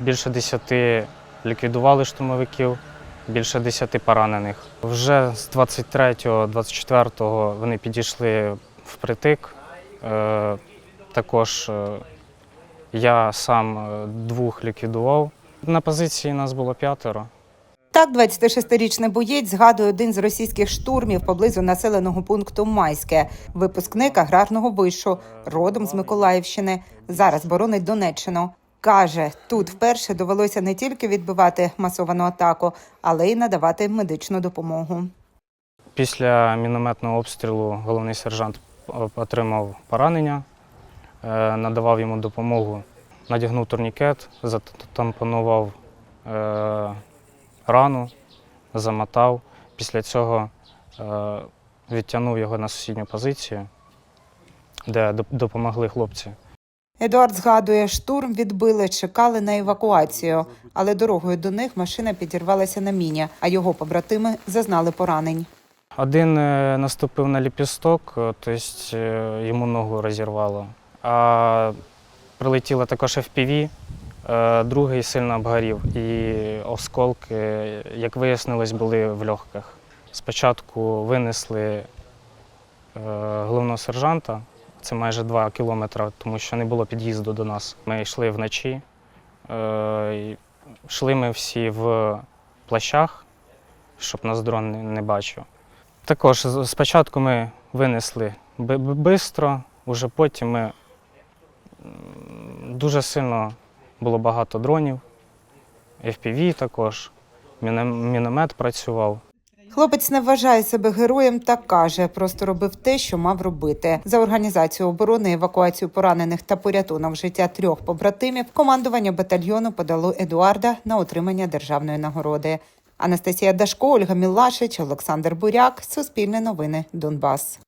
більше 10 ліквідували штурмовиків, більше 10 поранених. Вже з 23-го, 24-го вони підійшли впритик. Е, Також е, я сам е, двох ліквідував. На позиції нас було п'ятеро. Так, 26-річний боєць згадує один з російських штурмів поблизу населеного пункту Майське, випускник аграрного вишу, родом з Миколаївщини. Зараз боронить Донеччину. Каже, тут вперше довелося не тільки відбивати масовану атаку, але й надавати медичну допомогу. Після мінометного обстрілу головний сержант отримав поранення, е, надавав йому допомогу, надягнув турнікет, затампонував е, рану, замотав. Після цього е, відтягнув його на сусідню позицію, де допомогли хлопці. Едуард згадує, штурм відбили, чекали на евакуацію, але дорогою до них машина підірвалася на міні, а його побратими зазнали поранень. Один е, наступив на ліпісток, е, тобто е, йому ногу розірвало. А прилетіло також FPV, другий сильно обгорів. І осколки, як вияснилось, були в легких. Спочатку винесли головного сержанта, це майже 2 кілометри, тому що не було під'їзду до нас. Ми йшли вночі, е, йшли ми всі в плащах, щоб нас дрон не- не бачив. Також спочатку ми винесли швидко, уже потім ми дуже сильно було багато дронів, FPV також, міномет працював. Хлопець не вважає себе героєм та каже, просто робив те, що мав робити. За організацію оборони, евакуацію поранених та порятунок життя трьох побратимів. Командування батальйону подало Едуарда на отримання державної нагороди. Анастасія Дашко, Ольга Мілашич, Олександр Буряк. Суспільне новини. Донбас.